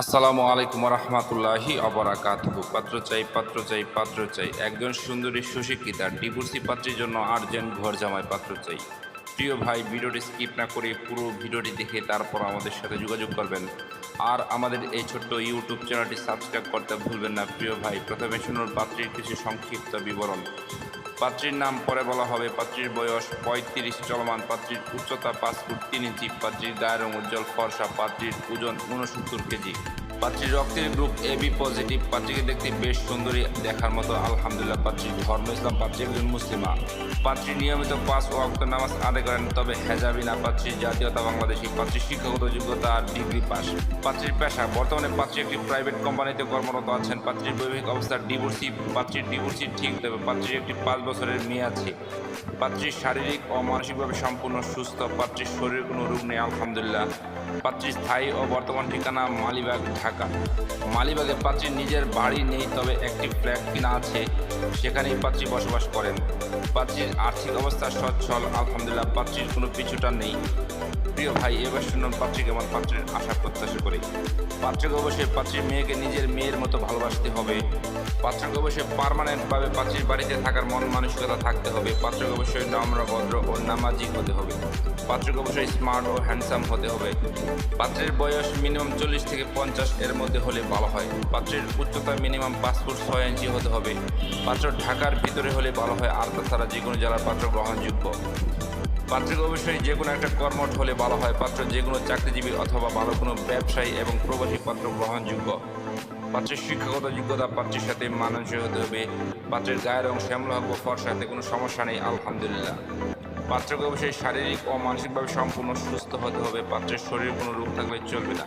আসসালামু আলাইকুম রহমতুল্লাহি অবরাকাতহু পাত্র চাই পাত্র চাই পাত্র চাই। একজন সুন্দরী সুশিক্ষিতা, ডিভোর্সি পাত্রের জন্য আর্জেন্ট ঘর জামাই পাত্র চাই। প্রিয় ভাই, ভিডিওটি স্কিপ না করে পুরো ভিডিওটি দেখে তারপর আমাদের সাথে যোগাযোগ করবেন। আর আমাদের এই ছোট্ট ইউটিউব চ্যানেলটি সাবস্ক্রাইব করতে ভুলবেন না। প্রিয় ভাই, প্রথমে শুনুন পাত্রীর কিছু সংক্ষিপ্ত বিবরণ। পাত্রীর নাম পরে বলা হবে। পাত্রীর বয়স পঁয়ত্রিশ, চলমান পাত্রীর উচ্চতা পাঁচ ফুট তিন ইঞ্চি, পাত্রীর গায়ের উজ্জ্বল ফর্সা, পাত্রীর ওজন উনসত্তর কেজি। পাত্রীর রক্তের গ্রুপ এ বি পজিটিভ পাত্রীকে দেখতে বেশ সুন্দরী দেখার মতো, আলহামদুলিল্লাহ পাত্রীর ধর্ম ইসলাম, পাত্রী একজন মুসলিমা। পাত্রী নিয়মিত পাঁচ ওয়াক্ত নামাজ আদায় করেন, তবে হেজাবি না পাত্রীর জাতীয়তা বাংলাদেশি পাত্রীর শিক্ষাগত যোগ্যতা আর ডিগ্রি পাস। পাত্রীর পেশা, বর্তমানে পাত্রী একটি প্রাইভেট কোম্পানিতে কর্মরত আছেন। পাত্রীর বৈবাহিক অবস্থা ডিভোর্সি পাত্রীর ডিভোর্সি ঠিক, তবে পাত্রীর একটি পাঁচ বছরের মেয়ে আছে। পাত্রীর শারীরিক ও মানসিকভাবে সম্পূর্ণ সুস্থ, পাত্রীর শরীরে কোনো রোগ নেই, আলহামদুলিল্লাহ। পাত্রীর স্থায়ী ও বর্তমান ঠিকানা মালিবাগ, ঢাকা। মালিবাগে পাত্রীর নিজের বাড়ি নেই, তবে একটি ফ্ল্যাট কিনা আছে, সেখানেই পাত্রী বসবাস করেন। পাত্রীর আর্থিক অবস্থা সচ্ছল, আলহামদুলিল্লাহ পাত্রীর কোনো পিছুটা নেই। প্রিয় ভাই এবার শুনুন পাত্রী কেমন পাত্রের আশা প্রত্যাশা করি। পাত্রকে অবশ্যই পাত্রীর মেয়েকে নিজের মেয়ের মতো ভালোবাসতে হবে। পাত্রকে অবশ্যই পারমানেন্টভাবে পাত্রীর বাড়িতে থাকার মন মানসিকতা থাকতে হবে। পাত্রকে অবশ্যই নম্র, ভদ্র ও নামাজি হতে হবে। পাত্রকে অবশ্যই স্মার্ট ও হ্যান্ডসাম হতে হবে। পাত্রের বয়স মিনিমাম চল্লিশ থেকে পঞ্চাশ এর মধ্যে হলে ভালো হয়। পাত্রের উচ্চতা মিনিমাম পাঁচ ফুট ছয় ইঞ্চি হতে হবে। পাত্র ঢাকার ভিতরে হলে ভালো হয়, আর তাছাড়া যে কোনো জেলার পাত্র গ্রহণযোগ্য। পাত্রকে অবশ্যই যে কোনো একটা কর্মঠ হলে ভালো হয়। পাত্র যে কোনো চাকরিজীবী অথবা ভালো কোনো ব্যবসায়ী এবং প্রবাসী পাত্র গ্রহণযোগ্য। পাত্রের শিক্ষাগত যোগ্যতা পাত্রের সাথে মানানসই হতে হবে। পাত্রের গায়ের রং শ্যামলা হোক বা ফর্সাতে কোনো সমস্যা নেই, আলহামদুলিল্লাহ। পাত্রকে অবশ্যই শারীরিক ও মানসিকভাবে সম্পূর্ণ সুস্থ হতে হবে। পাত্রের শরীরে কোনো রোগ থাকলে চলবে না।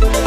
Thank you.